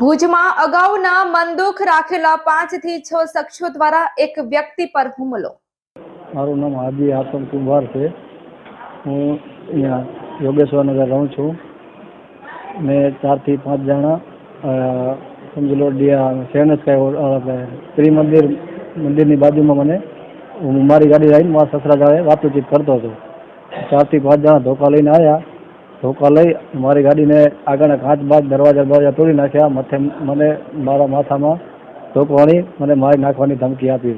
ભુજમાં અગાઉના મંદુખ રાખેલા પાંચથી છ શખ્સો દ્વારા એક વ્યક્તિ પર હુમલો. મારું નામ હાજી આતમ કુંભાર છે. હું અહીંયા યોગેશ્વરનગર રહું છું. મેં ચારથી પાંચ જણા સમજી લો, ડિયા શહેનસ કાંઈ શ્રી ત્રિમંદિર, મંદિરની બાજુમાં મને હું મારી ગાડી લઈને મારા સસરા જોડે વાતચીત કરતો હતો. ચારથી પાંચ જણા ધોકા લઈને આવ્યા ધોકા લઈ મારી ગાડીને આગળના કાચ બાદ દરવાજા દરવાજા તોડી નાખ્યા. મથે મને મારા માથામાં ધોકવાની મને મારી નાખવાની ધમકી આપી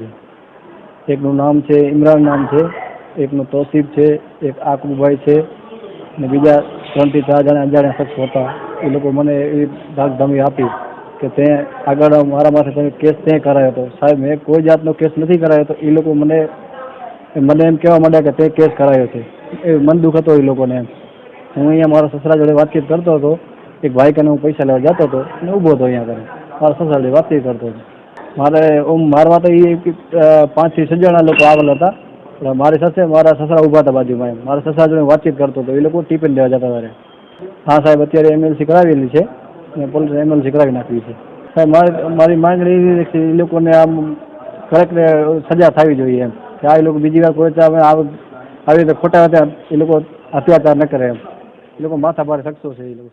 છે એકનું નામ છે, ઇમરાન નામ છે, એકનું તોસીફ છે, એક આકુભાઈ છે ને બીજા ત્રણથી ચાર જણા અંજાણ્યા શખ્સ હતા. એ લોકો મને એવી ધમકી આપી કે તે આગળ મારા માથે તમે કેસ તે કરાયો હતો સાહેબ, મેં કોઈ જાતનો કેસ નથી કરાયો હતો એ લોકો મને મને એમ કહેવા માંડ્યા કે તે કેસ કરાયો છે. એ મન દુઃખ હતો એ લોકોને એમ. હું અહીંયા મારા સસરા જોડે વાતચીત કરતો હતો. એક ભાઈ કને હું પૈસા લેવા જતો હતો અને ઊભો હતો અહીંયા આગળ મારા સસરા જોડે વાતચીત કરતો હતો. મારે ઓમ મારવા તો એ પાંચથી છ જણા લોકો આવેલા હતા. એટલે મારી સાથે મારા સસરા ઊભા હતા બાજુમાં એમ. મારા સસરા જોડે વાતચીત કરતો હતો. એ લોકો ટિફિન લેવા જતા હતા હા સાહેબ, અત્યારે એમએલસી કરાવેલી છે અને પોલીસ એમએલસી કરાવી નાખવી છે. સાહેબ, મારી મારી માંગણી એ લોકોને આમ કરેક્ટ સજા થવી જોઈએ એમ. કે આ લોકો બીજી વાર કોઈ આવી રીતે ખોટા હતા, એ લોકો અત્યાચાર ન કરે એમ. એ લોકો માથા ભારે શખ્સો છે એ લોકો